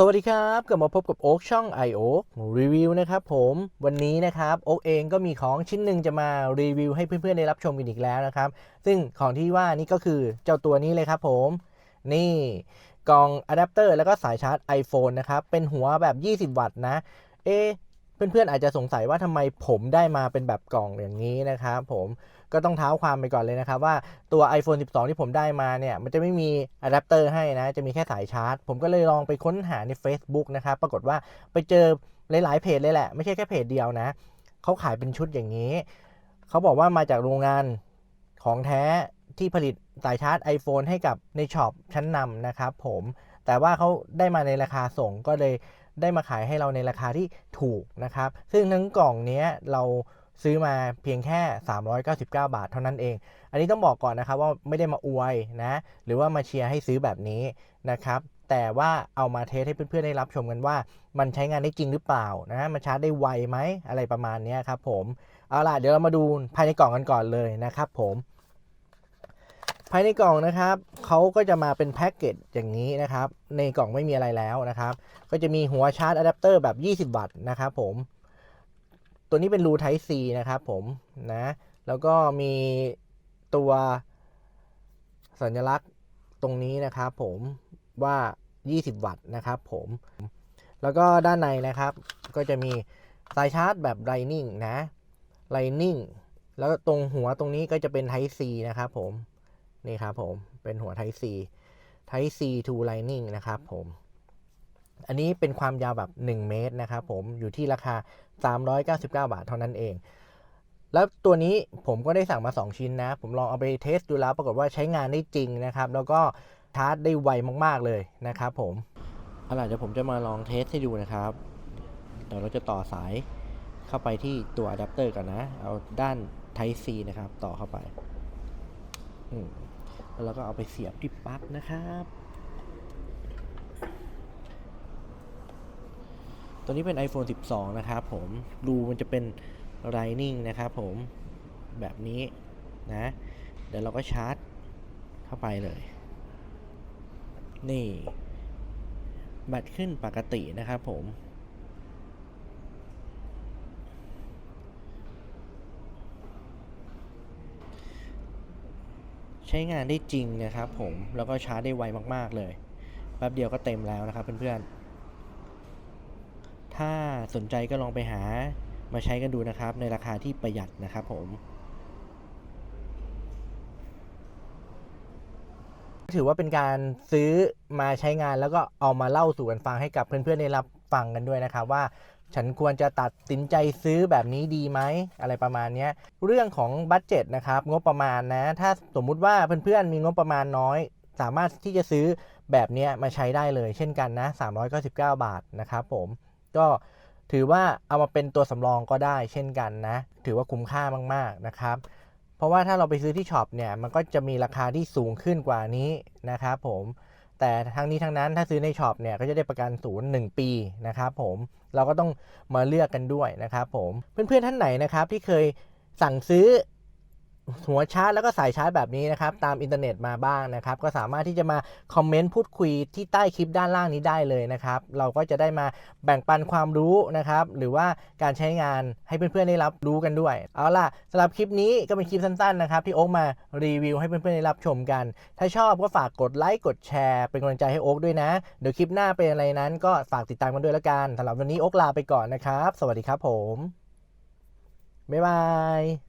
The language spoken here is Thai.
สวัสดีครับกลับมาพบกับโอ๊กช่อง i o รีวิวนะครับผมวันนี้นะครับโอ๊กเองก็มีของชิ้นหนึ่งจะมารีวิวให้เพื่อนๆได้รับชมกันอีกแล้วนะครับ ซึ่งของที่ว่านี่ก็คือเจ้าตัวนี้เลยครับผม นี่กล่องอะแดปเตอร์แล้วก็สายชาร์จ iPhone นะครับ เป็นหัวแบบ 20 วัตต์นะ เอ๊ เพื่อนๆอาจจะสงสัยว่าทำไมผมได้มาเป็นแบบกล่องอย่างนี้นะครับผมก็ต้องเท้าความไปก่อนเลยนะครับว่าตัว iPhone 12 ที่ผมได้มาเนี่ย มันจะไม่มีอะแดปเตอร์ให้นะ จะมีแค่สายชาร์จ ผมก็เลยลองไปค้นหาใน Facebook นะครับ ปรากฏว่าไปเจอหลายๆเพจเลยแหละ ไม่ใช่แค่เพจเดียวนะ เขาขายเป็นชุดอย่างนี้ เขาบอกว่ามาจากโรงงานของแท้ที่ผลิตสายชาร์จ iPhone ให้กับในช็อปชั้นนำนะครับผม แต่ว่าเขาได้มาในราคาส่งก็เลย ได้มาขายให้เราในราคาที่ถูกนะครับ ซึ่งทั้งกล่องนี้เราซื้อมาเพียงแค่ 399 บาทเท่านั้นเอง อันนี้ต้องบอกก่อนนะครับว่าไม่ได้มาอวยนะ หรือว่ามาเชียร์ให้ซื้อแบบนี้นะครับ แต่ว่าเอามาเทสให้เพื่อนๆได้รับชมกันว่า มันใช้งานได้จริงหรือเปล่านะมันชาร์จได้ไวไหมอะไรประมาณนี้ครับผม เอาล่ะเดี๋ยวเรามาดูภายในกล่องกันก่อนเลยนะครับผม ภายในกล่องนะครับ เขาก็จะมาเป็นแพ็กเกจอย่างนี้นะครับ ในกล่องไม่มีอะไรแล้วนะครับ ก็จะมีหัวชาร์จอะแดปเตอร์แบบ 20 วัตต์นะครับผม ตัวนี้เป็นรู Type C นะครับผมนะ แล้วก็มีตัวสัญลักษณ์ตรงนี้นะครับผมว่า 20 วัตต์นะครับผม แล้วก็ด้านในนะครับ ก็จะมีสายชาร์จแบบ Lightning นะ Lightning แล้วตรงหัวตรงนี้ก็จะเป็น Type C นะครับผม นี่ครับผม เป็นหัว Type C Type C to Lightning นะครับผม อันนี้เป็นความยาวแบบ 1 เมตรนะครับผม อยู่ที่ราคา 399 บาทเท่านั้นเอง แล้วตัวนี้ผมก็ได้สั่งมา 2 ชิ้นนะ ผมลองเอาไปเทสดูแล้ว ปรากฏว่าใช้งานได้จริงนะครับ แล้วก็ชาร์จได้ไวมาก ๆ เลยนะครับผม เอาล่ะเดี๋ยวผมจะมาลองเทสให้ดูนะครับ เดี๋ยวเราจะต่อสายเข้าไปที่ตัวอะแดปเตอร์กันนะ เอาด้าน Type C นะครับ ต่อเข้าไป อืม แล้วเราก็เอาไปเสียบที่ปลั๊กนะครับ ตัวนี้เป็น iPhone 12 นะครับผมรูมันจะเป็น Lightning นะครับผมแบบนี้นะ เดี๋ยวเราก็ชาร์จเข้าไปเลย นี่ แบตขึ้นปกตินะครับผม ใช้งานได้จริงนะครับผมแล้วก็ชาร์จได้ไวมากๆเลยแป๊บเดียวก็เต็มแล้วนะครับเพื่อนๆ ถ้าสนใจก็ลองไปหามาใช้กันดูนะครับ ในราคาที่ประหยัดนะครับผม ถือว่าเป็นการซื้อมาใช้งานแล้วก็เอามาเล่าสู่กันฟังให้กับเพื่อนๆได้รับฟังกันด้วยนะครับว่า ฉันควรจะตัดสินใจซื้อแบบนี้ดีไหมอะไรประมาณนี้เรื่องของบัตเจ็ตนะครับงบประมาณนะ ถ้าสมมุติว่าเพื่อนๆมีงบประมาณน้อย สามารถที่จะซื้อแบบนี้มาใช้ได้เลย เช่นกันนะ 399 บาทนะครับผมก็ถือว่าเอามาเป็นตัวสำรองก็ได้เช่นกันนะ ถือว่าคุ้มค่ามากๆนะครับ เพราะว่าถ้าเราไปซื้อที่ช็อปเนี่ยมันก็จะมีราคาที่สูงขึ้นกว่านี้นะครับผม แต่ทั้งนี้ทั้งนั้นถ้าซื้อในช็อปเนี่ยก็จะได้ประกันศูนย์หนึ่งปีนะครับผมเราก็ต้องมาเลือกกันด้วยนะครับผมเพื่อนๆท่านไหนนะครับที่เคยสั่งซื้อ หัวชาร์จแล้วก็สายชาร์จแบบนี้นะครับตามอินเทอร์เน็ตมาบ้างนะครับก็สามารถที่จะมาคอมเมนต์พูดคุยที่ใต้คลิปด้านล่างนี้ได้เลยนะครับเราก็จะได้มาแบ่งปันความรู้นะครับหรือว่าการใช้งานให้เพื่อนๆได้รับรู้กันด้วย เอาล่ะสำหรับคลิปนี้ก็เป็นคลิปสั้นๆนะครับที่โอ๊กมารีวิวให้เพื่อนๆได้รับชมกัน ถ้าชอบก็ฝากกดไลค์กดแชร์ เป็นกำลังใจให้โอ๊กด้วยนะ เดี๋ยวคลิปหน้าเป็นอะไรนั้น ก็ฝากติดตามกันด้วยแล้วกันสำหรับวันนี้โอ๊กลาไปก่อนนะครับ สวัสดีครับผมบ๊ายบาย